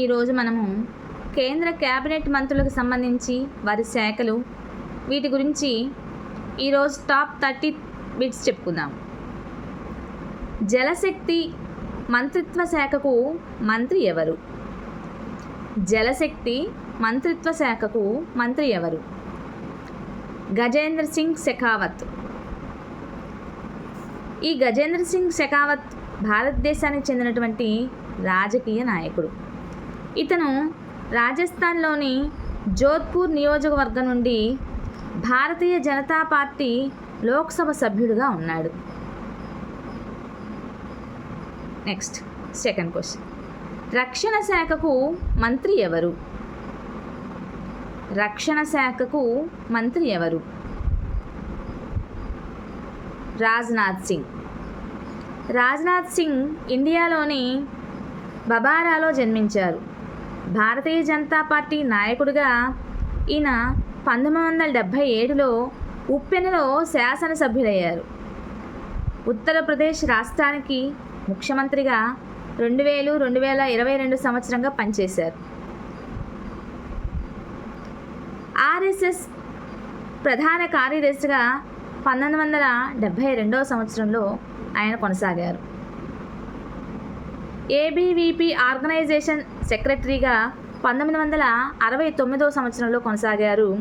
ఈరోజు మనము కేంద్ర క్యాబినెట్ మంత్రులకు సంబంధించి వారి శాఖలు వీటి గురించి ఈరోజు టాప్ థర్టీ బిట్స్ చెప్పుకుందాం. జలశక్తి మంత్రిత్వ శాఖకు మంత్రి ఎవరు? జలశక్తి మంత్రిత్వ శాఖకు మంత్రి ఎవరు? గజేంద్ర సింగ్ షెకావత్ ఈ గజేంద్ర సింగ్ షెకావత్ భారతదేశానికి చెందినటువంటి రాజకీయ నాయకుడు. ఇతను రాజస్థాన్లోని జోధ్పూర్ నియోజకవర్గం నుండి భారతీయ జనతా పార్టీ లోక్సభ సభ్యుడిగా ఉన్నాడు. నెక్స్ట్ సెకండ్ క్వశ్చన్ రక్షణ శాఖకు మంత్రి ఎవరు? రక్షణ శాఖకు మంత్రి ఎవరు? రాజ్నాథ్ సింగ్. రాజ్నాథ్ సింగ్ ఇండియాలోని బబారాలో జన్మించారు. భారతీయ జనతా పార్టీ నాయకుడిగా ఈయన పంతొమ్మిది వందల డెబ్భై ఏడులో ఉప్పెనలో శాసనసభ్యులయ్యారు. ఉత్తరప్రదేశ్ రాష్ట్రానికి ముఖ్యమంత్రిగా రెండు వేలు రెండు వేల ఇరవై రెండు సంవత్సరంగా పనిచేశారు. ఆర్ఎస్ఎస్ ప్రధాన కార్యదర్శిగా పంతొమ్మిది వందల డెబ్భై రెండవ సంవత్సరంలో ఆయన కొనసాగారు. ఏబీవీపీ ఆర్గనైజేషన్ సెక్రటరీగా పంతొమ్మిది వందల అరవై తొమ్మిదవ సంవత్సరంలో కొనసాగారు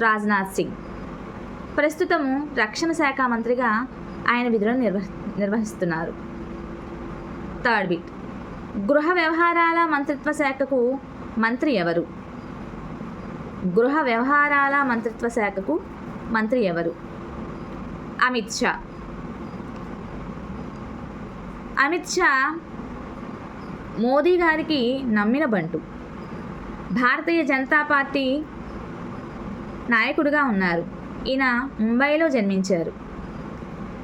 రాజ్నాథ్ సింగ్. ప్రస్తుతం రక్షణ శాఖ మంత్రిగా ఆయన విధులను నిర్వ నిర్వహిస్తున్నారు. Third bit. గృహ వ్యవహారాల మంత్రిత్వ శాఖకు మంత్రి ఎవరు? గృహ వ్యవహారాల మంత్రిత్వ శాఖకు మంత్రి ఎవరు? అమిత్ షా. అమిత్ షా మోదీ గారికి నమ్మిన బంటు. భారతీయ జనతా పార్టీ నాయకుడిగా ఉన్నారు. ఈయన ముంబైలో జన్మించారు.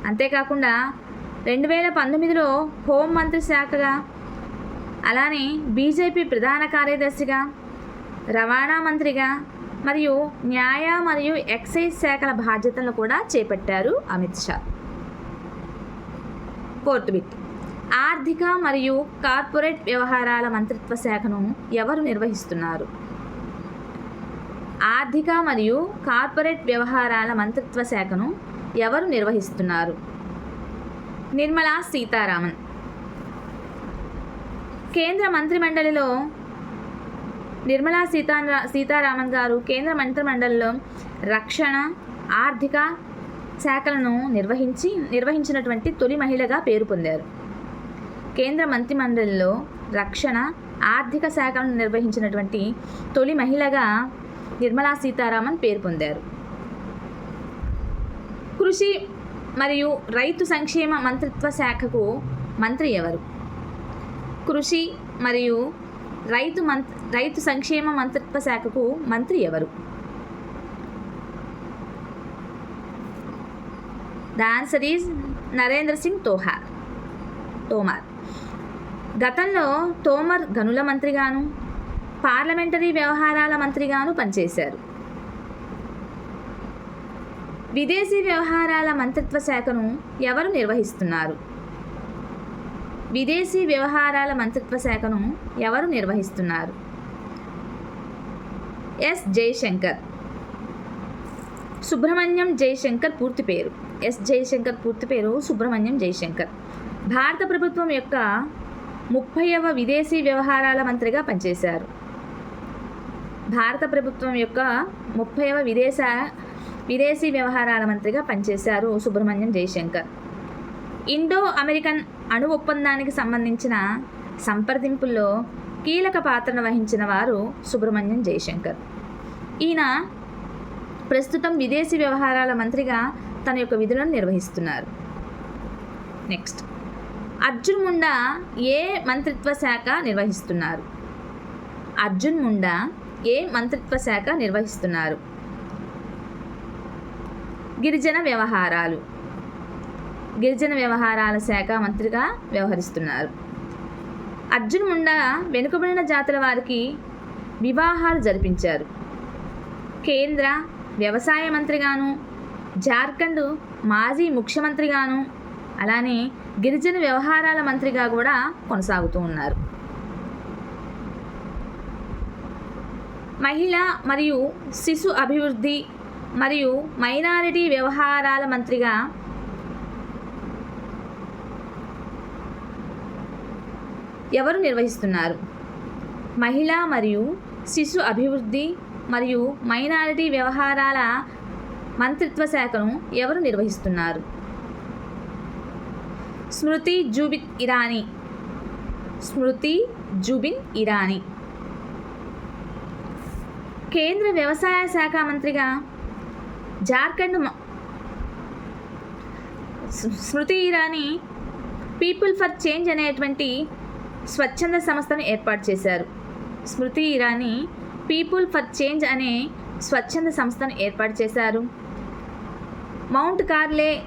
అంతేకాకుండా రెండు వేల పంతొమ్మిదిలో హోంమంత్రి శాఖగా అలానే బీజేపీ ప్రధాన కార్యదర్శిగా రవాణా మంత్రిగా మరియు న్యాయ మరియు ఎక్సైజ్ శాఖల బాధ్యతలను కూడా చేపట్టారు అమిత్ షా. ఫోర్త్ బిట్ ఆర్థిక మరియు కార్పొరేట్ వ్యవహారాల మంత్రిత్వ శాఖను ఎవరు నిర్వహిస్తున్నారు? ఆర్థిక మరియు కార్పొరేట్ వ్యవహారాల మంత్రిత్వ శాఖను ఎవరు నిర్వహిస్తున్నారు? నిర్మలా సీతారామన్. కేంద్ర మంత్రిమండలిలో నిర్మలా సీతా సీతారామన్ గారు కేంద్ర మంత్రిమండలిలో రక్షణ ఆర్థిక శాఖలను నిర్వహించి నిర్వహించినటువంటి తొలి మహిళగా పేరు పొందారు. కేంద్ర మంత్రిమండలిలో రక్షణ ఆర్థిక శాఖలను నిర్వహించినటువంటి తొలి మహిళగా నిర్మలా సీతారామన్ పేరు పొందారు. కృషి మరియు రైతు సంక్షేమ మంత్రిత్వ శాఖకు మంత్రి ఎవరు? కృషి మరియు రైతు మంత్ రైతు సంక్షేమ మంత్రిత్వ శాఖకు మంత్రి ఎవరు? The answer is Narendra Singh Tohar Tomar. గతంలో తోమర్ గనుల మంత్రిగాను పార్లమెంటరీ వ్యవహారాల మంత్రిగాను పనిచేశారు. విదేశీ వ్యవహారాల మంత్రిత్వ శాఖను ఎవరు నిర్వహిస్తున్నారు? విదేశీ వ్యవహారాల మంత్రిత్వ శాఖను ఎవరు నిర్వహిస్తున్నారు? ఎస్. జయశంకర్. సుబ్రహ్మణ్యం జయశంకర్ పూర్తి పేరు. ఎస్. జయశంకర్ పూర్తి పేరు సుబ్రహ్మణ్యం జయశంకర్. భారత ప్రభుత్వం యొక్క ముప్పైవ విదేశీ వ్యవహారాల మంత్రిగా పనిచేశారు. భారత ప్రభుత్వం యొక్క ముప్పైవ విదేశ విదేశీ వ్యవహారాల మంత్రిగా పనిచేశారు సుబ్రహ్మణ్యం జయశంకర్. ఇండో అమెరికన్ అణు ఒప్పందానికి సంబంధించిన సంప్రదింపుల్లో కీలక పాత్రను వహించిన వారు సుబ్రహ్మణ్యం జయశంకర్. ఈయన ప్రస్తుతం విదేశీ వ్యవహారాల మంత్రిగా తన యొక్క విధులను నిర్వహిస్తున్నారు. నెక్స్ట్. అర్జున్ ముండా ఏ మంత్రిత్వ శాఖ నిర్వహిస్తున్నారు? అర్జున్ ముండా ఏ మంత్రిత్వ శాఖ నిర్వహిస్తున్నారు? గిరిజన వ్యవహారాలు. గిరిజన వ్యవహారాల శాఖ మంత్రిగా వ్యవహరిస్తున్నారు. అర్జున్ ముండా వెనుకబడిన జాతుల వారికి వివాహాలు జరిపించారు. కేంద్ర వ్యవసాయ మంత్రిగాను జార్ఖండ్ మాజీ ముఖ్యమంత్రిగాను అలానే గిరిజన వ్యవహారాల మంత్రిగా కూడా కొనసాగుతూ ఉన్నారు. మహిళ మరియు శిశు అభివృద్ధి మరియు మైనారిటీ వ్యవహారాల మంత్రిగా ఎవరు నిర్వహిస్తున్నారు? మహిళా మరియు శిశు అభివృద్ధి మరియు మైనారిటీ వ్యవహారాల మంత్రిత్వ శాఖను ఎవరు నిర్వహిస్తున్నారు? స్మృతి జూబిన్ ఇరానీ. స్మృతి జూబిన్ ఇరానీ. కేంద్ర వ్యవసాయ శాఖ మంత్రిగా జార్ఖండ్ స్- Smriti Irani people for change అనేటువంటి స్వచ్ఛంద సంస్థను ఏర్పాటు చేశారు. Smriti Irani people for change అనే స్వచ్ఛంద సంస్థను ఏర్పాటు చేశారు. మౌంట్ కార్లే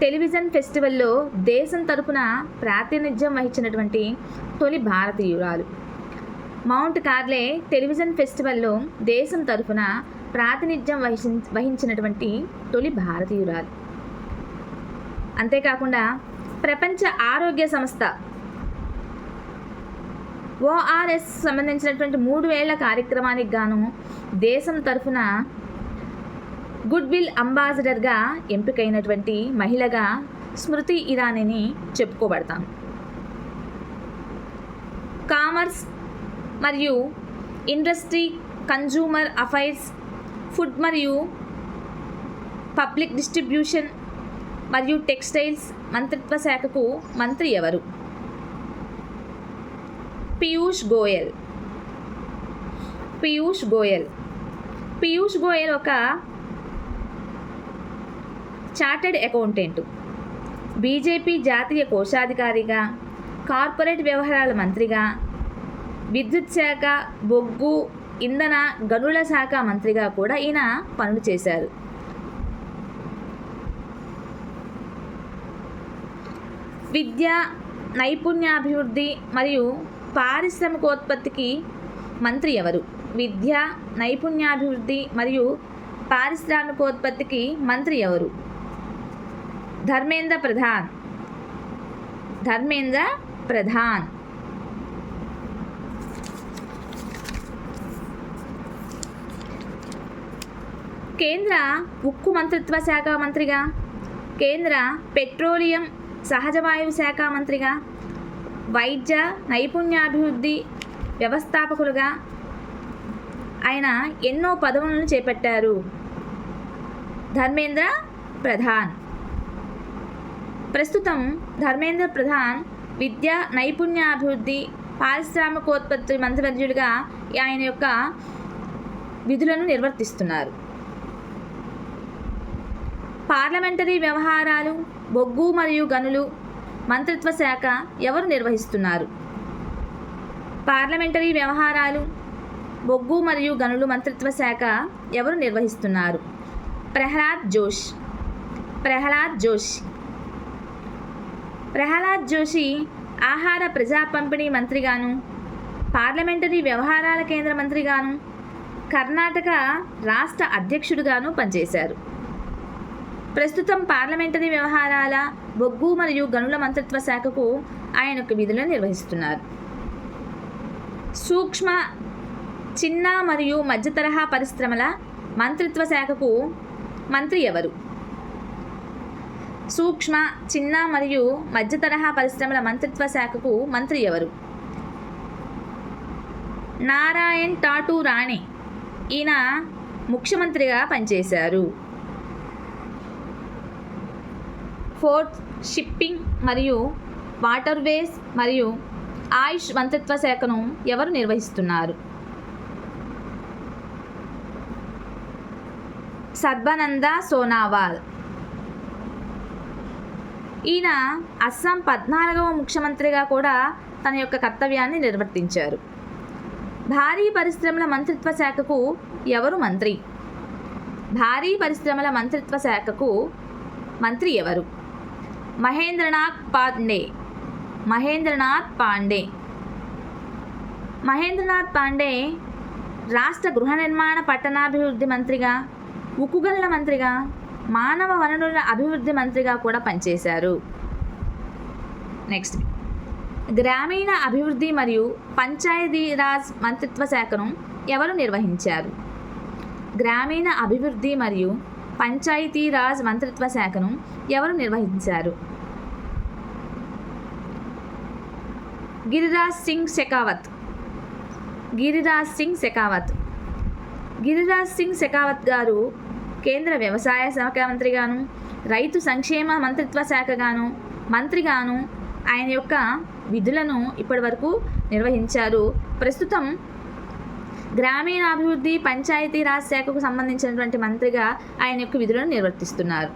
టెలివిజన్ ఫెస్టివల్లో దేశం తరపున ప్రాతినిధ్యం వహించినటువంటి తొలి భారతీయురాలు. మౌంట్ కార్లే టెలివిజన్ ఫెస్టివల్లో దేశం తరఫున ప్రాతినిధ్యం వహించి వహించినటువంటి తొలి భారతీయురాలు. అంతేకాకుండా ప్రపంచ ఆరోగ్య సంస్థ ఓఆర్ఎస్ సంబంధించినటువంటి మూడు వేల కార్యక్రమానికి గాను దేశం తరఫున గుడ్ విల్ అంబాసిడర్గా ఎంపికైనటువంటి మహిళగా స్మృతి ఇరానీని చెప్పుకోబడతాం. కామర్స్ మరియు ఇండస్ట్రీ కన్జ్యూమర్ అఫైర్స్ ఫుడ్ మరియు పబ్లిక్ డిస్ట్రిబ్యూషన్ మరియు టెక్స్టైల్స్ మంత్రిత్వ శాఖకు మంత్రి ఎవరు? పీయూష్ గోయల్. పీయూష్ గోయల్. పీయూష్ గోయల్ ఒక చార్టెడ్ అకౌంటెంట్. బీజేపీ జాతీయ కోశాధికారిగా కార్పొరేట్ వ్యవహారాల మంత్రిగా విద్యుత్ శాఖ బొగ్గు ఇంధన గనుల శాఖ మంత్రిగా కూడా ఈయన పనులు చేశారు. విద్య నైపుణ్యాభివృద్ధి మరియు పారిశ్రామికోత్పత్తికి మంత్రి ఎవరు? విద్య నైపుణ్యాభివృద్ధి మరియు పారిశ్రామికోత్పత్తికి మంత్రి ఎవరు? ధర్మేంద్ర ప్రధాన్ ధర్మేంద్ర ప్రధాన్ కేంద్ర ఉక్కు మంత్రిత్వ శాఖ మంత్రిగా కేంద్ర పెట్రోలియం సహజ వాయువు శాఖ మంత్రిగా వైద్య నైపుణ్యాభివృద్ధి వ్యవస్థాపకులుగా ఆయన ఎన్నో పదవులను చేపట్టారు ధర్మేంద్ర ప్రధాన్ ప్రస్తుతం ధర్మేంద్ర ప్రధాన్ విద్య నైపుణ్యాభివృద్ధి పారిశ్రామికోత్పత్తి మంత్రివర్యులుగా ఆయన యొక్క విధులను నిర్వర్తిస్తున్నారు. పార్లమెంటరీ వ్యవహారాలు బొగ్గు మరియు గనులు మంత్రిత్వ శాఖ ఎవరు నిర్వహిస్తున్నారు? పార్లమెంటరీ వ్యవహారాలు బొగ్గు మరియు గనులు మంత్రిత్వ శాఖ ఎవరు నిర్వహిస్తున్నారు? ప్రహ్లాద్ జోష్. ప్రహ్లాద్ జోష్. ప్రహ్లాద్ జోషి ఆహార ప్రజా పంపిణీ మంత్రిగాను పార్లమెంటరీ వ్యవహారాల కేంద్ర మంత్రిగాను కర్ణాటక రాష్ట్ర అధ్యక్షుడిగాను పనిచేశారు. ప్రస్తుతం పార్లమెంటరీ వ్యవహారాల బొగ్గు మరియు గనుల మంత్రిత్వ శాఖకు ఆయన యొక్క విధులను నిర్వహిస్తున్నారు. సూక్ష్మ చిన్న మరియు మధ్య తరహా పరిశ్రమల మంత్రిత్వ శాఖకు మంత్రి ఎవరు? సూక్ష్మ చిన్న మరియు మధ్య తరహా పరిశ్రమల మంత్రిత్వ శాఖకు మంత్రి ఎవరు? నారాయణ్ టాటూ రాణే. ఈయన ముఖ్యమంత్రిగా పనిచేశారు. ఫోర్ట్ షిప్పింగ్ మరియు వాటర్వేస్ మరియు ఆయుష్ మంత్రిత్వ శాఖను ఎవరు నిర్వహిస్తున్నారు? సర్బానంద సోనావాల్. ఈయన అస్సాం పద్నాలుగవ ముఖ్యమంత్రిగా కూడా తన యొక్క కర్తవ్యాన్ని నిర్వర్తించారు. భారీ పరిశ్రమల మంత్రిత్వ శాఖకు ఎవరు మంత్రి? భారీ పరిశ్రమల మంత్రిత్వ శాఖకు మంత్రి ఎవరు? మహేంద్రనాథ్ పాండే. మహేంద్రనాథ్ పాండే. మహేంద్రనాథ్ పాండే రాష్ట్ర గృహ నిర్మాణ పట్టణాభివృద్ధి మంత్రిగా ఉక్కుగల్ల మంత్రిగా మానవ వనరుల అభివృద్ధి మంత్రిగా కూడా పనిచేశారు. నెక్స్ట్ గ్రామీణ అభివృద్ధి మరియు పంచాయతీరాజ్ మంత్రిత్వ శాఖను ఎవరు నిర్వహించారు? గ్రామీణ అభివృద్ధి మరియు పంచాయతీరాజ్ మంత్రిత్వ శాఖను ఎవరు నిర్వహించారు? గిరిరాజ్ సింగ్ షెకావత్. గిరిరాజ్ సింగ్ షెకావత్. గిరిరాజ్ సింగ్ షెకావత్ గారు కేంద్ర వ్యవసాయ శాఖ మంత్రిగాను రైతు సంక్షేమ మంత్రిత్వ శాఖగాను మంత్రిగాను ఆయన యొక్క విధులను ఇప్పటివరకు నిర్వహించారు. ప్రస్తుతం గ్రామీణాభివృద్ధి పంచాయతీరాజ్ శాఖకు సంబంధించినటువంటి మంత్రిగా ఆయన యొక్క విధులను నిర్వర్తిస్తున్నారు.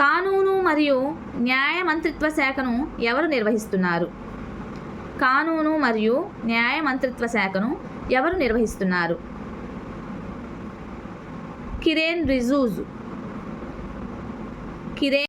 కానూను మరియు న్యాయ మంత్రిత్వ శాఖను ఎవరు నిర్వహిస్తున్నారు? కానూను మరియు న్యాయ మంత్రిత్వ శాఖను ఎవరు నిర్వహిస్తున్నారు? Kiren Rizuzo. Kiren